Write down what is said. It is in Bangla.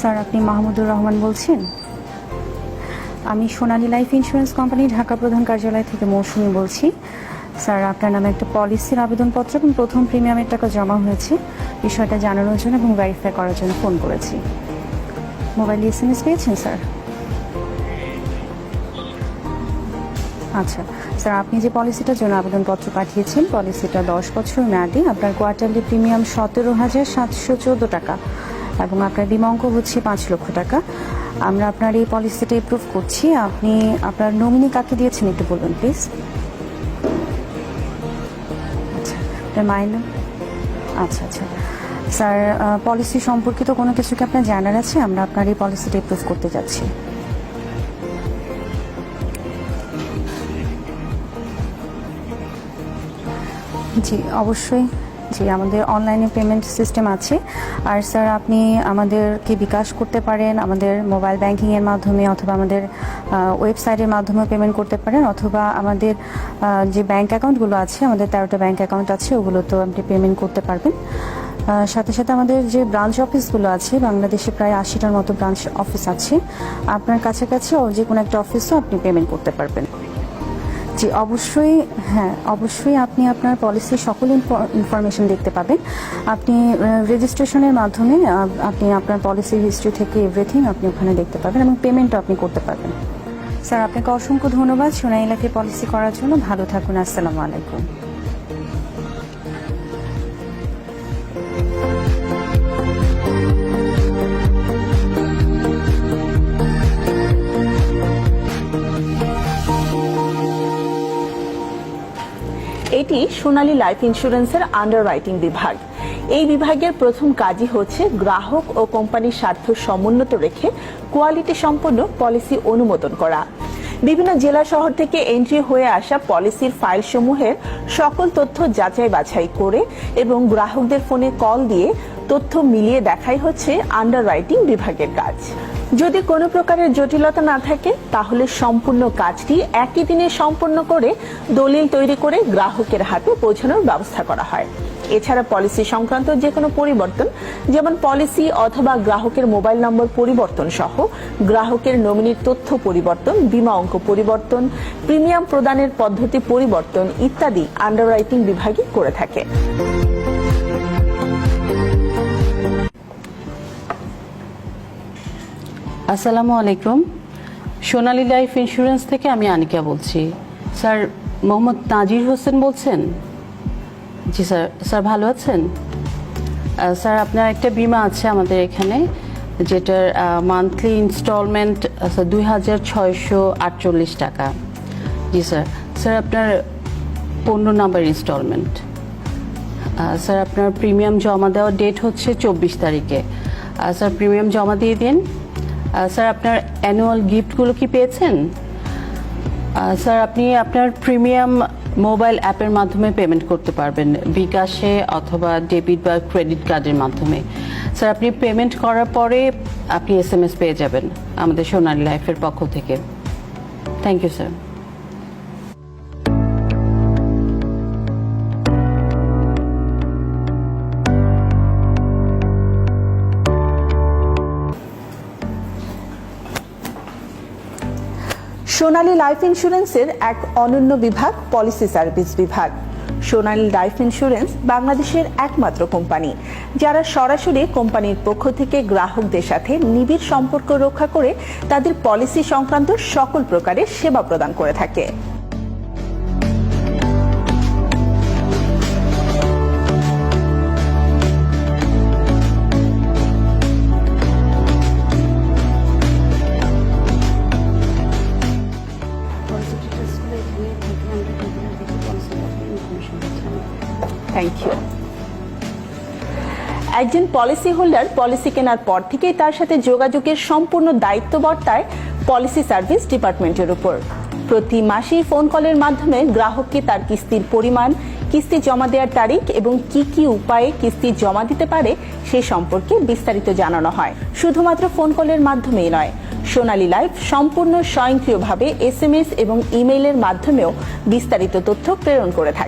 স্যার, আপনি মাহমুদুর রহমান বলছেন? আমি Sonali life insurance company Dhaka প্রধান কার্যালয় থেকে মৌসুমি বলছি। স্যার, আপনার নামে একটা পলিসির আবেদনপত্র এবং প্রথম প্রিমিয়ামের টাকা জমা হয়েছে। বিষয়টা জানানোর জন্য এবং ভেরিফাই করার জন্য ফোন করেছি। মোবাইল এস এম এস পেয়েছেন, স্যার? আচ্ছা স্যার, আপনি যে পলিসিটার জন্য আবেদনপত্র পাঠিয়েছেন, পলিসিটা দশ বছর মেয়াদি। আপনার কোয়ার্টারলি প্রিমিয়াম সতেরো হাজার সাতশো চোদ্দ টাকা। এবং আপনার বিমা অঙ্ক হচ্ছে পাঁচ লক্ষ টাকা। আমরা আপনার এই পলিসিটা এপ্রুভ করছি। আপনি আপনার নমিনি কাকে দিয়েছেন একটু বলবেন প্লিজ আচ্ছা আপনার আচ্ছা আচ্ছা। স্যার পলিসি সম্পর্কিত কোনো কিছু কি আপনার জানার আছে? আমরা আপনার এই পলিসিটা এপ্রুভ করতে যাচ্ছি। জি, অবশ্যই। জি আমাদের অনলাইনে পেমেন্ট সিস্টেম আছে। আর স্যার আপনি আমাদেরকে বিকাশ করতে পারেন, আমাদের মোবাইল ব্যাংকিংয়ের মাধ্যমে অথবা আমাদের ওয়েবসাইটের মাধ্যমে পেমেন্ট করতে পারেন, অথবা আমাদের যে ব্যাংক অ্যাকাউন্টগুলো আছে, আমাদের তেরোটা ব্যাংক অ্যাকাউন্ট আছে, ওগুলোতেও আপনি পেমেন্ট করতে পারবেন। সাথে সাথে আমাদের যে ব্রাঞ্চ অফিসগুলো আছে, বাংলাদেশে প্রায় আশিটার মতো ব্রাঞ্চ অফিস আছে। আপনার কাছাকাছি যে কোনো একটা অফিসও আপনি পেমেন্ট করতে পারবেন। জি, অবশ্যই হ্যাঁ অবশ্যই আপনি আপনার পলিসির সকল ইনফরমেশন দেখতে পাবেন। আপনি রেজিস্ট্রেশনের মাধ্যমে আপনি আপনার পলিসি হিস্ট্রি থেকে এভরিথিং আপনি ওখানে দেখতে পাবেন এবং পেমেন্টও আপনি করতে পারবেন। স্যার, আপনাকে অসংখ্য ধন্যবাদ। সোনাইলাকে পলিসি করার জন্য। ভালো থাকুন। আসসালামু আলাইকুম। এটি সোনালী লাইফ ইন্স্যুরেন্সের আন্ডার রাইটিং বিভাগ। এই বিভাগের প্রথম কাজই হচ্ছে গ্রাহক ও কোম্পানির স্বার্থ সমুন্নত রেখে কোয়ালিটি সম্পন্ন পলিসি অনুমোদন করা। বিভিন্ন জেলা শহর থেকে এন্ট্রি হয়ে আসা পলিসির ফাইল সমূহের সকল তথ্য যাচাই বাছাই করে এবং গ্রাহকদের ফোনে কল দিয়ে তথ্য মিলিয়ে দেখাই হচ্ছে আন্ডাররাইটিং বিভাগের কাজ। যদি কোনো প্রকারের জটিলতা না থাকে, তাহলে সম্পূর্ণ কাজটি একই দিনে সম্পন্ন করে দলিল তৈরি করে গ্রাহকের হাতে পৌঁছানোর ব্যবস্থা করা হয়। এছাড়া পলিসি সংক্রান্ত যে কোনো পরিবর্তন, যেমন পলিসি অথবা গ্রাহকের মোবাইল নম্বর পরিবর্তন সহ, গ্রাহকের নমিনির তথ্য পরিবর্তন, বীমা অঙ্ক পরিবর্তন, প্রিমিয়াম প্রদানের পদ্ধতি পরিবর্তন ইত্যাদি আন্ডাররাইটিং বিভাগই করে থাকে। আসসালামু আলাইকুম। সোনালী লাইফ ইন্স্যুরেন্স থেকে আমি আনিকা বলছি। স্যার, মোহাম্মদ নাজির হোসেন বলছেন? জি স্যার স্যার ভালো আছেন? স্যার, আপনার একটা বিমা আছে আমাদের এখানে, যেটার মান্থলি ইনস্টলমেন্ট দুই হাজার ছয়শো আটচল্লিশ টাকা। জি স্যার। স্যার, আপনার পনেরো নাম্বার ইনস্টলমেন্ট স্যার আপনার প্রিমিয়াম জমা দেওয়ার ডেট হচ্ছে চব্বিশ তারিখে। স্যার প্রিমিয়াম জমা দিয়ে দিন। স্যার আপনার অ্যানুয়াল গিফটগুলো কি পেয়েছেন? স্যার আপনি আপনার প্রিমিয়াম মোবাইল অ্যাপের মাধ্যমে পেমেন্ট করতে পারবেন, বিকাশে অথবা ডেবিট বা ক্রেডিট কার্ডের মাধ্যমে। স্যার আপনি পেমেন্ট করার পরে আপনি এস এম এস পেয়ে যাবেন আমাদের সোনালী লাইফের পক্ষ থেকে। Thank you sir Sonali life ইন্স্যুরেন্সের এক অনন্য বিভাগ, পলিসি সার্ভিস বিভাগ। সোনালী লাইফ ইন্স্যুরেন্স বাংলাদেশের একমাত্র কোম্পানি, যারা সরাসরি কোম্পানির পক্ষ থেকে গ্রাহকদের সাথে নিবিড় সম্পর্ক রক্ষা করে তাদের পলিসি সংক্রান্ত সকল প্রকারের সেবা প্রদান করে থাকে। থ্যাংক ইউ একজন পলিসি হোল্ডার পলিসি কেনার পর থেকেই তার সাথে যোগাযোগের সম্পূর্ণ দায়িত্ব বর্তায় পলিসি সার্ভিস ডিপার্টমেন্টের উপর। প্রতি মাসেই ফোন কলের মাধ্যমে গ্রাহককে তার কিস্তির পরিমাণ, কিস্তি জমা দেওয়ার তারিখ এবং কি কি উপায়ে কিস্তি জমা দিতে পারে সে সম্পর্কে বিস্তারিত জানানো হয়। শুধুমাত্র ফোন কলের মাধ্যমেই নয়, সোনালী লাইফ সম্পূর্ণ স্বয়ংক্রিয়ভাবে এস এবং ইমেইলের মাধ্যমেও বিস্তারিত তথ্য প্রেরণ করে থাকে।